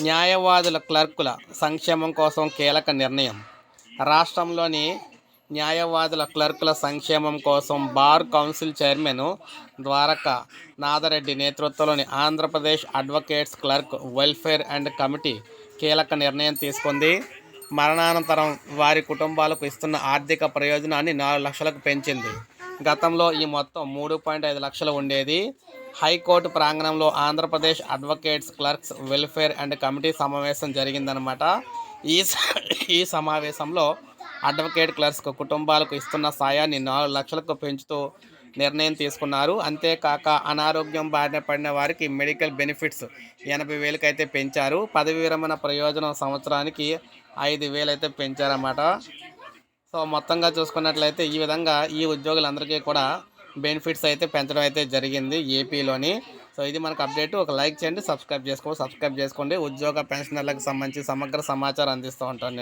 న్యాయవాదుల క్లర్కుల సంక్షేమం కోసం కీలక నిర్ణయం. రాష్ట్రంలోని న్యాయవాదుల క్లర్కుల సంక్షేమం కోసం bar council chairman Dwaraka Nadareddy నేతృత్వంలోని Andhra Pradesh advocates clerk welfare and committee కీలక నిర్ణయం తీసుకుంది. మరణానంతరం వారి కుటుంబాలకు ఇస్తున్న ఆర్థిక ప్రయోజనాన్ని నాలుగు లక్షలకు పెంచింది. గతంలో ఈ మొత్తం మూడు పాయింట్ ఐదు లక్షలు ఉండేది. హైకోర్టు ప్రాంగణంలో Andhra Pradesh advocates clerks welfare and committee సమావేశం జరిగిందనమాట ఈ స- ఈ సమావేశంలో అడ్వకేట్ క్లర్క్స్ కుటుంబాలకు ఇస్తున్న సాయాన్ని నాలుగు లక్షలకు పెంచుతూ నిర్ణయం తీసుకున్నారు. అంతేకాక అనారోగ్యం బారిన పడిన వారికి మెడికల్ బెనిఫిట్స్ ఎనభై వేలకైతే పెంచారు. పదవి విరమణ ప్రయోజనం సంవత్సరానికి ఐదు వేలైతే పెంచారన్నమాట. సో మొత్తంగా చూసుకున్నట్లయితే ఈ విధంగా ఈ ఉద్యోగులందరికీ కూడా బెనిఫిట్స్ అయితే పెంచడం అయితే జరిగింది ఏపీలోని. సో ఇది మనకు అప్డేట్. ఒక లైక్ చేయండి సబ్స్క్రైబ్ చేసుకోండి సబ్స్క్రైబ్ చేసుకోండి. ఉద్యోగ పెన్షనర్లకు సంబంధించి సమగ్ర సమాచారం అందిస్తూ ఉంటాను నేను.